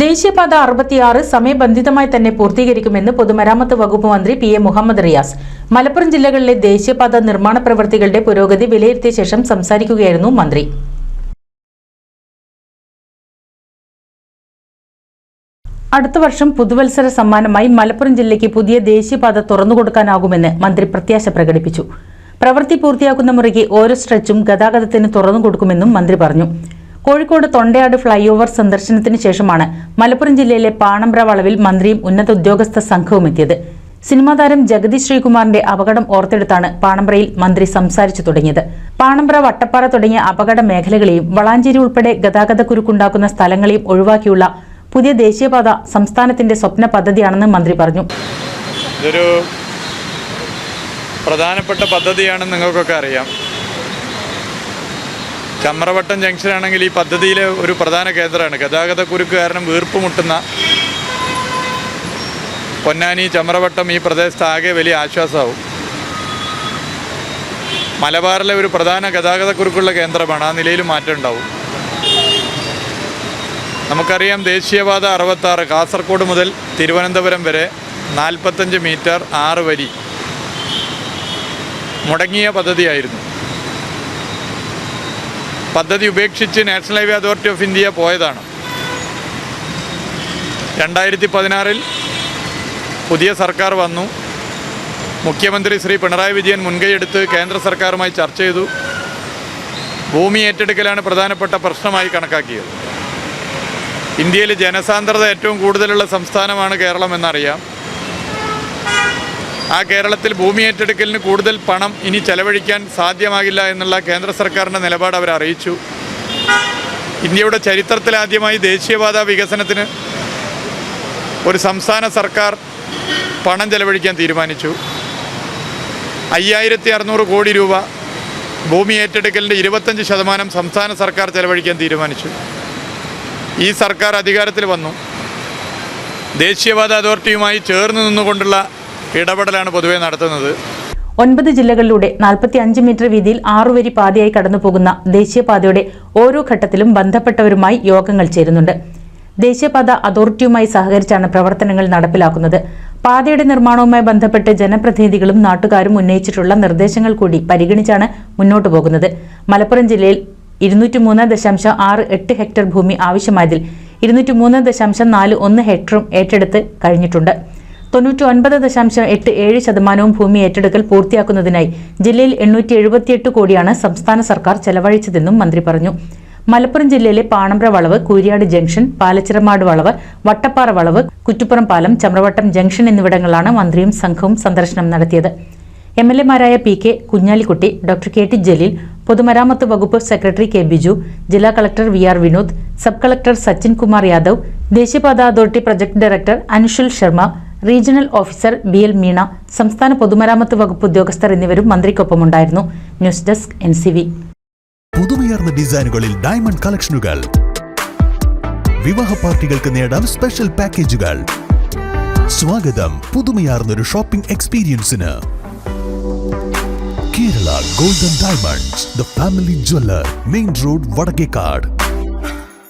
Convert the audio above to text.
ദേശീയപാത അറുപത്തിയാറ് സമയബന്ധിതമായി തന്നെ പൂർത്തീകരിക്കുമെന്ന് പൊതുമരാമത്ത് വകുപ്പ് മന്ത്രി പി എ മുഹമ്മദ് റിയാസ്. മലപ്പുറം ജില്ലകളിലെ ദേശീയപാത നിർമ്മാണ പ്രവൃത്തികളുടെ പുരോഗതി വിലയിരുത്തിയ ശേഷം സംസാരിക്കുകയായിരുന്നു മന്ത്രി. അടുത്ത വർഷം പുതുവത്സര സമ്മാനമായി മലപ്പുറം ജില്ലയ്ക്ക് പുതിയ ദേശീയപാത തുറന്നുകൊടുക്കാനാകുമെന്ന് മന്ത്രി പ്രത്യാശ പ്രകടിപ്പിച്ചു. പ്രവൃത്തി പൂർത്തിയാക്കുന്ന മുറയ്ക്ക് ഓരോ സ്ട്രെച്ചും ഗതാഗതത്തിന് തുറന്നുകൊടുക്കുമെന്നും മന്ത്രി പറഞ്ഞു. കോഴിക്കോട് തൊണ്ടയാട് ഫ്ളൈ ഓവർ സന്ദർശനത്തിന് ശേഷമാണ് മലപ്പുറം ജില്ലയിലെ പാണമ്പ്ര വളവിൽ മന്ത്രിയും ഉന്നത ഉദ്യോഗസ്ഥ സംഘവും എത്തിയത്. സിനിമാ താരം ജഗതി ശ്രീകുമാറിന്റെ അപകടം ഓർത്തെടുത്താണ് പാണമ്പ്രയിൽ മന്ത്രി സംസാരിച്ചു തുടങ്ങിയത്. പാണമ്പ്ര വട്ടപ്പാറ തുടങ്ങിയ അപകട മേഖലകളെയും വളാഞ്ചേരി ഉൾപ്പെടെ ഗതാഗത കുരുക്കുണ്ടാക്കുന്ന സ്ഥലങ്ങളെയും ഒഴിവാക്കിയുള്ള പുതിയ ദേശീയപാത സംസ്ഥാനത്തിന്റെ സ്വപ്ന പദ്ധതിയാണെന്ന് മന്ത്രി പറഞ്ഞു. ഇതൊരു പ്രധാനപ്പെട്ട പദ്ധതിയാണെന്ന് നിങ്ങൾക്കൊക്കെ അറിയാം. ചമ്രവട്ടം ജംഗ്ഷൻ ആണെങ്കിൽ ഈ പദ്ധതിയിലെ ഒരു പ്രധാന കേന്ദ്രമാണ്. ഗതാഗത കുരുക്ക് കാരണം വീർപ്പ് മുട്ടുന്ന പൊന്നാനി ചമ്രവട്ടം ഈ പ്രദേശത്ത് ആകെ വലിയ ആശ്വാസമാവും. മലബാറിലെ ഒരു പ്രധാന ഗതാഗതക്കുരുക്കുള്ള കേന്ദ്രമാണ്. ആ നിലയിൽ മാറ്റം ഉണ്ടാവും. നമുക്കറിയാം ദേശീയപാത അറുപത്താറ് കാസർഗോഡ് മുതൽ തിരുവനന്തപുരം വരെ നാൽപ്പത്തഞ്ച് മീറ്റർ ആറ് വരി മുടങ്ങിയ പദ്ധതിയായിരുന്നു. പദ്ധതി ഉപേക്ഷിച്ച് national highway authority of India പോയതാണ്. രണ്ടായിരത്തി പതിനാറിൽ പുതിയ സർക്കാർ വന്നു. മുഖ്യമന്ത്രി ശ്രീ പിണറായി വിജയൻ മുൻകൈയെടുത്ത് കേന്ദ്ര സർക്കാരുമായി ചർച്ച ചെയ്തു. ഭൂമി ഏറ്റെടുക്കലാണ് പ്രധാനപ്പെട്ട പ്രശ്നമായി കണക്കാക്കിയത്. ഇന്ത്യയിൽ ജനസാന്ദ്രത ഏറ്റവും കൂടുതലുള്ള സംസ്ഥാനമാണ് കേരളം എന്നറിയാം ആ കേരളത്തിൽ ഭൂമി ഏറ്റെടുക്കലിന് കൂടുതൽ പണം ഇനി ചെലവഴിക്കാൻ സാധ്യമാകില്ല എന്നുള്ള കേന്ദ്ര സർക്കാരിന്റെ നിലപാട് അവർ അറിയിച്ചു. ഇന്ത്യയുടെ ചരിത്രത്തിലാദ്യമായി ദേശീയപാത വികസനത്തിന് ഒരു സംസ്ഥാന സർക്കാർ പണം ചെലവഴിക്കാൻ തീരുമാനിച്ചു. അയ്യായിരത്തി അറുന്നൂറ് കോടി രൂപ ഭൂമി ഏറ്റെടുക്കലിന്റെ ഇരുപത്തഞ്ച് ശതമാനം സംസ്ഥാന സർക്കാർ ചെലവഴിക്കാൻ തീരുമാനിച്ചു. ഈ സർക്കാർ അധികാരത്തിൽ വന്നു. ദേശീയപാത അതോറിറ്റിയുമായി ചേർന്ന് നിന്നുകൊണ്ടുള്ള ഇടപെടലാണ് പൊതുവെ നടത്തുന്നത്. ഒൻപത് ജില്ലകളിലൂടെ നാൽപ്പത്തി അഞ്ച് മീറ്റർ വീതിയിൽ ആറുവരി പാതയായി കടന്നുപോകുന്ന ദേശീയപാതയുടെ ഓരോ ഘട്ടത്തിലും ബന്ധപ്പെട്ടവരുമായി യോഗങ്ങൾ ചേരുന്നുണ്ട്. ദേശീയപാത അതോറിറ്റിയുമായി സഹകരിച്ചാണ് പ്രവർത്തനങ്ങൾ നടപ്പിലാക്കുന്നത്. പാതയുടെ നിർമ്മാണവുമായി ബന്ധപ്പെട്ട് ജനപ്രതിനിധികളും നാട്ടുകാരും ഉന്നയിച്ചിട്ടുള്ള നിർദ്ദേശങ്ങൾ കൂടി പരിഗണിച്ചാണ് മുന്നോട്ടു പോകുന്നത്. മലപ്പുറം ജില്ലയിൽ ഇരുന്നൂറ്റി മൂന്ന് ദശാംശം ആറ് എട്ട് ഹെക്ടർ ഭൂമി ആവശ്യമായതിൽ ഇരുന്നൂറ്റി മൂന്ന് ദശാംശം നാല് ഒന്ന് ഹെക്ടറും ഏറ്റെടുത്ത് കഴിഞ്ഞിട്ടുണ്ട്. തൊണ്ണൂറ്റി ഒൻപത് ദശാംശം എട്ട് ഏഴ് ശതമാനവും ഭൂമി ഏറ്റെടുക്കൽ പൂർത്തിയാക്കുന്നതിനായി ജില്ലയിൽ എണ്ണൂറ്റി എഴുപത്തിയെട്ട് കോടിയാണ് സംസ്ഥാന സർക്കാർ ചെലവഴിച്ചതെന്നും മന്ത്രി പറഞ്ഞു. മലപ്പുറം ജില്ലയിലെ പാണമ്പ്ര വളവ് കൂരിയാട് ജംഗ്ഷൻ പാലച്ചിറമാട് വളവ് വട്ടപ്പാറ വളവ് കുറ്റുപ്പുറം പാലം ചമ്രവട്ടം ജംഗ്ഷൻ എന്നിവിടങ്ങളാണ് മന്ത്രിയും സംഘവും സന്ദർശനം നടത്തിയത്. M L എമാരായ P K Kunhalikutty doctor K T Jaleel പൊതുമരാമത്ത് വകുപ്പ് സെക്രട്ടറി കെ ബിജു ജില്ലാ collector V R Vinod sub collector Sachin Kumar Yadav ദേശീയപാത authority project director Anushul Sharma regional officer B L Meena സംസ്ഥാന പൊതുമരാമത്ത് വകുപ്പ് ഉദ്യോഗസ്ഥർ എന്നിവരും മന്ത്രിക്കൊപ്പമുണ്ടായിരുന്നു. News desk N C V പുതുമയാർന്ന ഡിസൈനുകളിൽ ഡയമണ്ട് കളക്ഷനുകൾ. വിവാഹ പാർട്ടികൾക്ക് നേടാം സ്പെഷ്യൽ പാക്കേജുകൾ. സ്വാഗതം പുതുമയാർന്നൊരു shopping എക്സ്പീരിയൻസിന്. Kerala golden diamonds the family jeweller main road Vadakkekad.